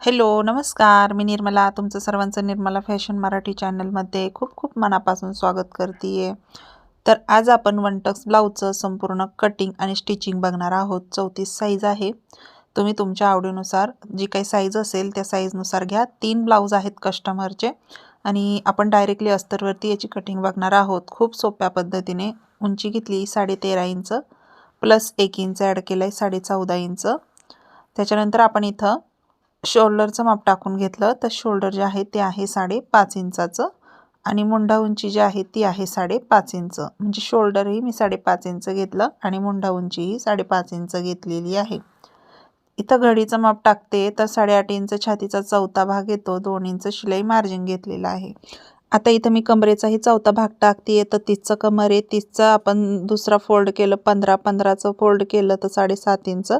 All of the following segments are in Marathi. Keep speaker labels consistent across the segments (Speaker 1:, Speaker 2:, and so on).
Speaker 1: हॅलो नमस्कार. मी निर्मला. तुमचं सर्वांचं निर्मला फॅशन मराठी चॅनलमध्ये खूप खूप मनापासून स्वागत करते आहे तर आज आपण वनटक्स ब्लाऊजचं संपूर्ण कटिंग आणि स्टिचिंग बघणार आहोत. चौतीस साईज आहे. तुम्ही तुमच्या आवडीनुसार जी काही साईज असेल त्या साईजनुसार घ्या. तीन ब्लाऊज आहेत कस्टमरचे आणि आपण डायरेक्टली अस्तरवरती याची कटिंग बघणार आहोत. खूप सोप्या पद्धतीने उंची घेतली साडेतेरा इंच प्लस एक इंच ॲड केलं आहे साडे चौदा इंच. त्याच्यानंतर आपण इथं शोल्डरचं माप टाकून घेतलं तर शोल्डर जे आहे ते आहे साडेपाच इंचाचं आणि मुंडा उंची जी आहे ती आहे साडेपाच इंच. म्हणजे शोल्डरही मी साडेपाच इंच घेतलं आणि मुंडा उंचीही साडेपाच इंच घेतलेली आहे. इथं घडीचं माप टाकते तर साडेआठ इंच छातीचा चौथा भाग येतो दोन इंच शिलाई मार्जिन घेतलेला आहे. आता इथं मी कमरेचाही चौथा भाग टाकते तर तीसचं कमर आहे तीसचं आपण दुसरा फोल्ड केलं पंधरा पंधराचं फोल्ड केलं तर साडेसात इंच.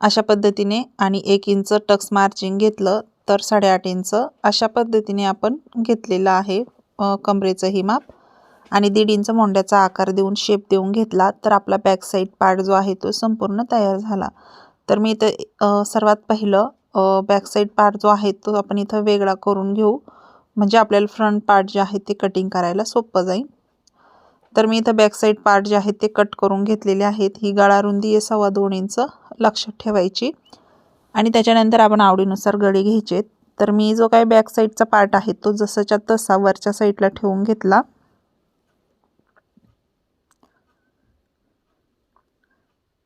Speaker 1: अशा पद्धतीने आणि एक इंच टक्स मार्जिंग घेतलं तर साडेआठ इंच अशा पद्धतीने आपण घेतलेलं आहे कमरेचंही माप. आणि दीड इंच मोंड्याचा आकार देऊन शेप देऊन घेतला तर आपला बॅक साईड पार्ट जो आहे तो संपूर्ण तयार झाला. तर मी इथं सर्वात पहिलं बॅक साईड पार्ट जो आहे तो आपण इथं वेगळा करून घेऊ. म्हणजे आपल्याला फ्रंट पार्ट जे आहे ते कटिंग करायला सोपं जाईल. तर मी इथं बॅक साईड पार्ट जे आहेत ते कट करून घेतलेले आहेत. ही गळा रुंदी आहे सव्वा दोन इंच लक्षात ठेवायची. आणि त्याच्यानंतर आपण आवडीनुसार गळे घ्यायचे. तर मी जो काही बॅक साईडचा पार्ट आहे तो जसाच्या तसा वरच्या साईडला ठेवून घेतला.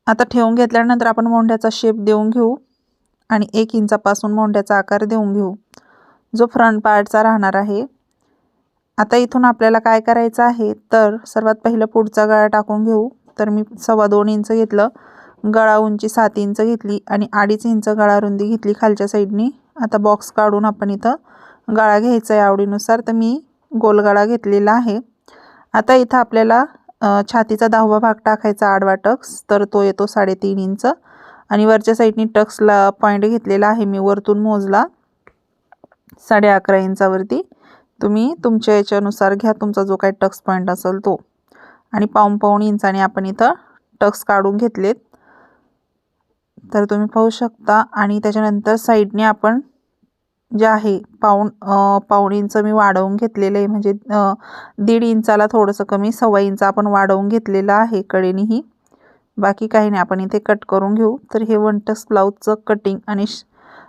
Speaker 1: आता ठेवून घेतल्यानंतर आपण मोंढ्याचा शेप देऊन घेऊ. आणि एक इंचापासून मोंढ्याचा आकार देऊन घेऊ. जो फ्रंट पार्टचा राहणार आहे आता इथून आपल्याला काय करायचं आहे? तर सर्वात पहिलं पुढचा गळा टाकून घेऊ. तर मी सव्वा दोन इंच घेतलं गळा उंची सात इंच घेतली आणि अडीच इंच गळा रुंदी घेतली खालच्या साईडनी. आता बॉक्स काढून आपण इथं गळा घ्यायचा आहे आवडीनुसार. तर मी गोलगळा घेतलेला आहे. आता इथं आपल्याला छातीचा दहावा भाग टाकायचा आडवा टक्स तर तो येतो साडेतीन इंच. आणि वरच्या साईडनी टक्सला पॉईंट घेतलेला आहे मी वरतून मोजला साडे अकरा इंचावरती. तुम्ही तुमच्या याच्यानुसार घ्या. तुमचा जो काही टक्स पॉईंट असेल तो. आणि पाऊन पाऊण इंचाने आपण इथं टक्स काढून घेतलेत. तर तुम्ही पाहू शकता. आणि त्याच्यानंतर साईडने आपण जे आहे पाऊण पाऊण इंच मी वाढवून घेतलेलं आहे. म्हणजे दीड इंचाला थोडंसं कमी सव्वा इंच आपण वाढवून घेतलेलं आहे कडेनेही. बाकी काही नाही. आपण इथे कट करून घेऊ. तर हे वन टक्स ब्लाऊजचं कटिंग आणि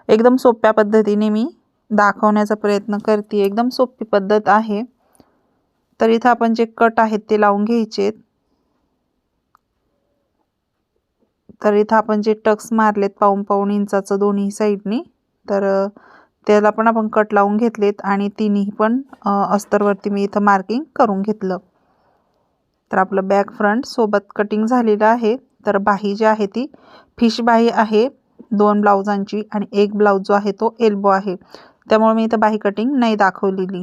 Speaker 1: एकदम सोप्या पद्धतीने मी दाखवण्याचा प्रयत्न करते. एकदम सोपी पद्धत आहे. तर इथं आपण जे कट आहेत ते लावून घ्यायचे. तर इथं आपण जे टक्स मारलेत पाऊन पाऊन इंचाचं दोन्ही साईडनी तर त्याला पण आपण कट लावून घेतलेत आणि तिन्ही पण अस्तरवरती मी इथं मार्किंग करून घेतलं. तर आपलं बॅक फ्रंट सोबत कटिंग झालेलं आहे. तर बाही जी आहे ती फिश बाही आहे दोन ब्लाउजांची आणि एक ब्लाऊज जो आहे तो एल्बो आहे. त्यामुळे मी इथं बाही कटिंग नाही दाखवलेली.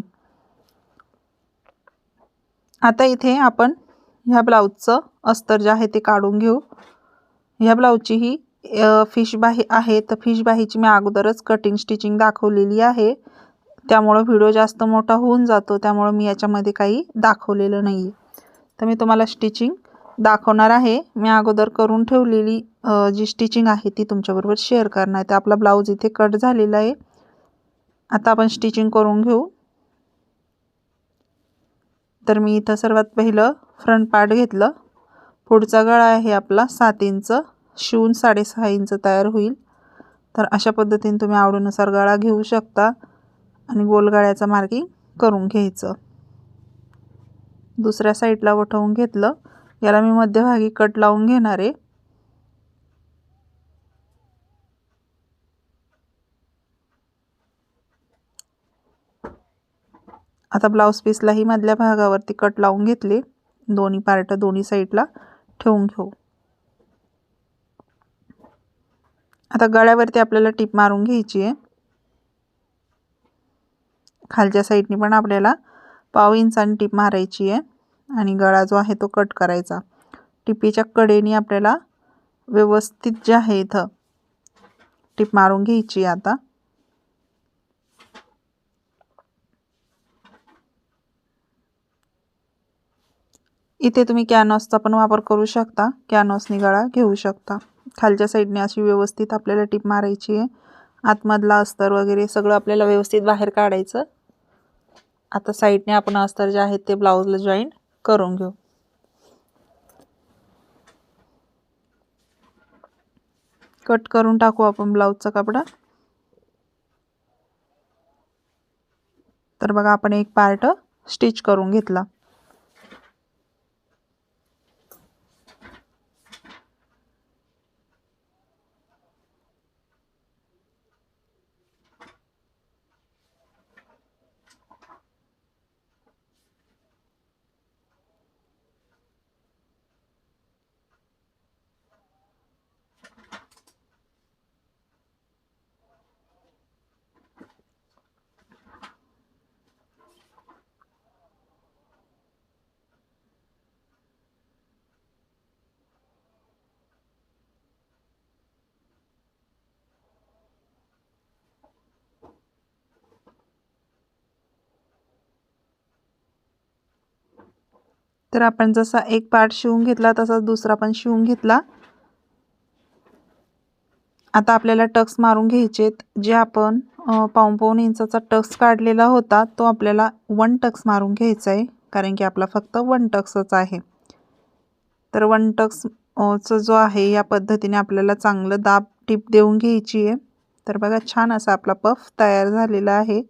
Speaker 1: आता इथे आपण ह्या ब्लाऊजचं अस्तर जे आहे ते काढून घेऊ. ह्या ब्लाऊजची ही फिश बाही आहे तर फिश बाहीची मी अगोदरच कटिंग स्टिचिंग दाखवलेली आहे. त्यामुळं व्हिडिओ जास्त मोठा होऊन जातो त्यामुळं मी याच्यामध्ये काही दाखवलेलं नाही तर मी तुम्हाला स्टिचिंग दाखवणार आहे. मी अगोदर करून ठेवलेली जी स्टिचिंग आहे ती तुमच्याबरोबर शेअर करणार आहे. तर आपला ब्लाऊज इथे कट झालेला आहे. आता आपण स्टिचिंग करून घेऊ. तर मी इथं सर्वात पहिलं फ्रंट पार्ट घेतलं. पुढचा गळा आहे आपला सात इंच शिवून साडेसहा इंच तयार होईल. तर अशा पद्धतीने तुम्ही आवडीनुसार गळा घेऊ शकता आणि गोलगाळ्याचं मार्किंग करून घ्यायचं. दुसऱ्या साईडला वठवून घेतलं. याला मी मध्यभागी कट लावून घेणार आहे. आता ब्लाऊज पीसलाही मधल्या भागावरती कट लावून घेतले. दोन्ही पार्ट दोन्ही साईडला ठेवून घेऊ. आता गळ्यावरती आपल्याला टीप मारून घ्यायची आहे. खालच्या साईडनी पण आपल्याला पाव इंचाने टीप मारायची आहे. आणि गळा जो आहे तो कट करायचा. टिपीच्या कडेने आपल्याला व्यवस्थित जे आहे इथं टीप मारून घ्यायची आता. इथे तुम्ही कॅनॉसचा पण वापर करू शकता. कॅनॉसनी गळा घेऊ शकता. खालच्या साईडने अशी व्यवस्थित आपल्याला टीप मारायची आहे. आतमधला अस्तर वगैरे सगळं आपल्याला व्यवस्थित बाहेर काढायचं. आता साईडने आपण अस्तर जे आहेत ते ब्लाऊजला जॉईन करून घेऊ. कट करून टाकू आपण ब्लाऊजचा कपडा. तर बघा आपण एक पार्ट स्टिच करून घेतला. तर आपण जसा एक पार्ट शिवून घेतला तसाच दुसरा पण शिवून घेतला. आता आपल्याला टक्स मारून घ्यायचे जे आपण पाऊन पाऊन इंचाचा टक्स काढलेला होता तो आपल्याला वन टक्स मारून घ्यायचा आहे. कारण की आपला फक्त वन टक्सच आहे. तर वन टक्स जो आहे या पद्धतीने आपल्याला चांगलं दाब टीप देऊन घ्यायची आहे. तर बघा छान असा आपला पफ तयार झालेला आहे.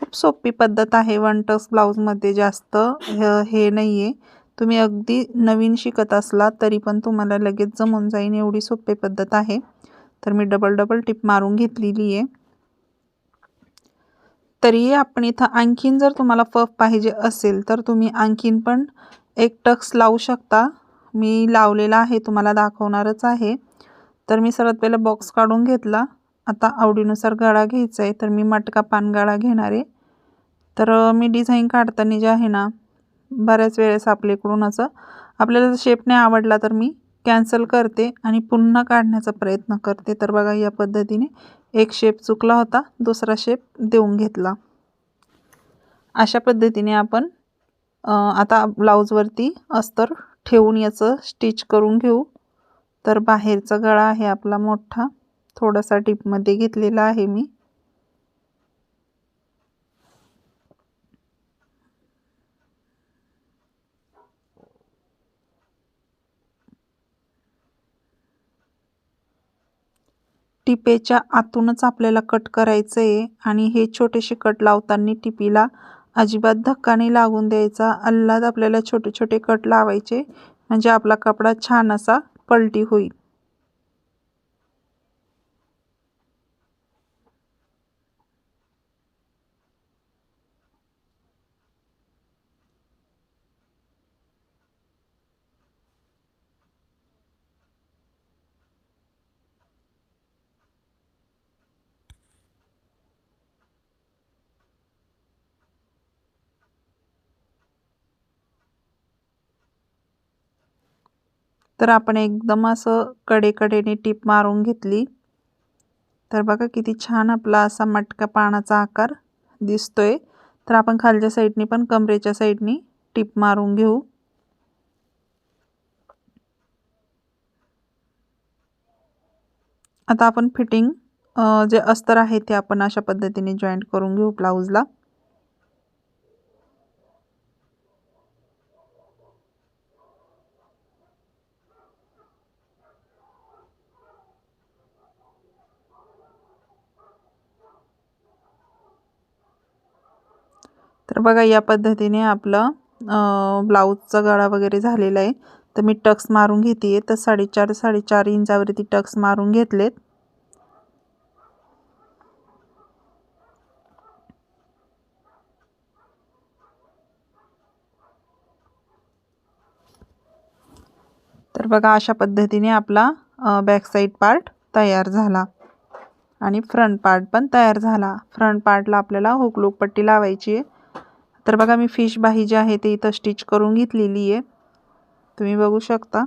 Speaker 1: खूप सोपी पद्धत आहे. वन टक्स ब्लाऊजमध्ये जास्त हे नाही आहे तुम्ही अगदी नवीन शिकत असला तरी पण तुम्हाला लगेच जमून जाईन एवढी सोपी पद्धत आहे. तर मी डबल डबल टिप मारून घेतलेली आहे. तरी आपण इथं आणखीन जर तुम्हाला पफ पाहिजे असेल तर तुम्ही आणखीन पण एक टक्स लावू शकता. मी लावलेला आहे तुम्हाला दाखवणारच आहे. तर मी सर्वात पहिला बॉक्स काढून घेतला. आता आवडीनुसार गळा घ्यायचा आहे तर मी मटका पानगळा घेणार. आहे तर मी डिझाईन काढताना जे आहे ना बऱ्याच वेळेस आपल्याकडून असं आपल्याला शेप नाही आवडला तर मी कॅन्सल करते आणि पुन्हा काढण्याचा प्रयत्न करते. तर बघा या पद्धतीने एक शेप चुकला होता दुसरा शेप देऊन घेतला. अशा पद्धतीने आपण आता ब्लाऊजवरती अस्तर ठेवून याचं स्टिच करून घेऊ. तर बाहेरचा गळा आहे आपला मोठा. थोडासा टिपमध्ये घेतलेला आहे मी. टिपेच्या आतूनच आपल्याला कट करायचं आहे आणि हे छोटेसे कट लावताना टिपीला अजिबात धक्का नाही लागून द्यायचा. अल्लाद आपल्याला छोटे छोटे कट लावायचे. म्हणजे आपला कपडा छान असा पलटी होईल. तर आपण एकदम असं कडेकडेने टीप मारून घेतली. तर बघा किती छान आपला असा मटका पानाचा आकार दिसतोय. तर आपण खालच्या साईडनी पण कमरेच्या साईडनी टीप मारून घेऊ. आता आपण फिटिंग जे अस्तर आहे ते आपण अशा पद्धतीने जॉईंट करून घेऊ ब्लाऊजला. तर बघा या पद्धतीने आपलं ब्लाऊजचा गळा वगैरे झालेला आहे. तर मी टक्स मारून घेते तर साडेचार साडेचार इंचावरती टक्स मारून घेतलेत. तर बघा अशा पद्धतीने आपला बॅक साईड पार्ट तयार झाला. आणि फ्रंट पार्ट पण तयार झाला. फ्रंट पार्टला आपल्याला हुकलूक पट्टी लावायची आहे. तर बघा मी फिश बाही जी आहे ते इथं स्टिच करून घेतलेली आहे. तुम्ही बघू शकता.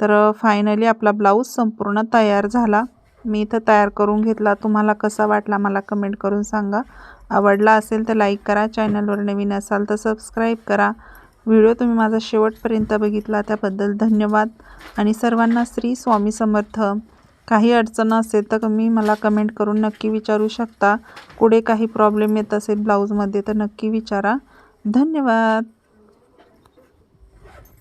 Speaker 1: तर फायनली आपला ब्लाऊज संपूर्ण तयार झाला. मी इथं तयार करून घेतला. तुम्हाला कसा वाटला मला कमेंट करून सांगा. आवडला असेल तर लाईक करा. चॅनलवर नवीन असाल तर सबस्क्राईब करा. व्हिडिओ तुम्ही माझा शेवटपर्यंत बघितला त्याबद्दल धन्यवाद. आणि सर्वांना श्री स्वामी समर्थ. काही अडचण असेल तर तुम्ही मला कमेंट करून नक्की विचारू शकता. पुढे काही प्रॉब्लेम येत असेल ब्लाऊजमध्ये तर नक्की विचारा. धन्यवाद.